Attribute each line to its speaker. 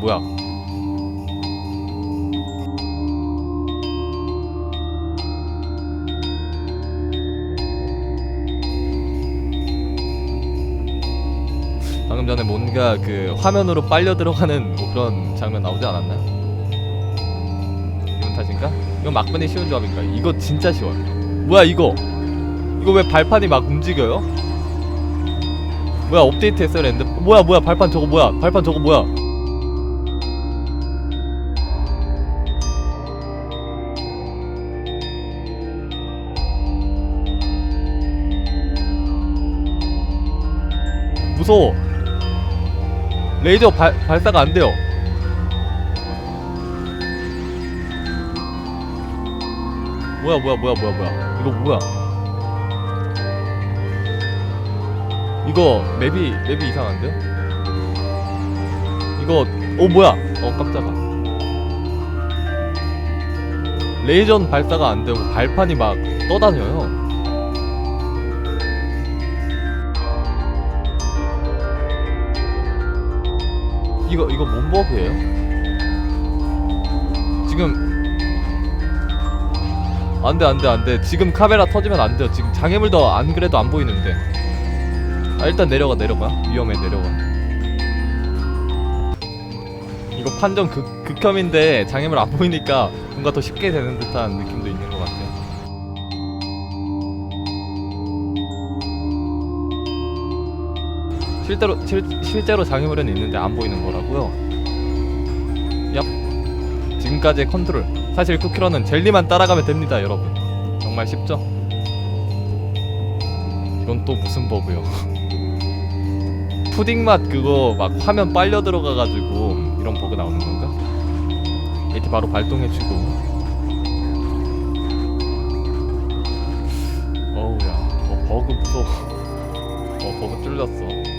Speaker 1: 뭐야? 방금 전에 뭔가 그 화면으로 빨려 들어가는 뭐 그런 장면 나오지 않았나요? 이건 탓인가? 이건 막판이 쉬운 조합인가? 이거 진짜 쉬워요. 뭐야 이거? 이거 왜 발판이 막 움직여요? 뭐야 업데이트 했어요 랜드 뭐야 뭐야 발판 저거 뭐야 발판 저거 뭐야 무서워 레이저 발, 발사가 안 돼요 뭐야 뭐야 뭐야 뭐야 뭐야 이거 뭐야 이거 맵이 맵이 이상한데요? 이거 어 뭐야? 어 깜짝아. 레이전 발사가 안 되고 발판이 막 떠다녀요. 이거 이거 뭔 버그예요? 지금 안돼 안돼 안돼 지금 카메라 터지면 안 돼요. 지금 장애물도 안 그래도 안 보이는데. 아 일단 내려가 내려가 위험해 내려가 이거 판정 극, 극혐인데 장애물 안 보이니까 뭔가 더 쉽게 되는 듯한 느낌도 있는 것 같아요 실제로 실, 실제로 장애물은 있는데 안 보이는 거라고요? 얍. 지금까지의 컨트롤. 사실 쿠키런은 젤리만 따라가면 됩니다 여러분. 정말 쉽죠? 이건 또 무슨 버그요? 푸딩 맛 그거 막 화면 빨려 들어가가지고 이런 버그 나오는 건가? 이렇게 바로 발동해주고. 어우야 어 버그 무서워. 어 버그 뚫렸어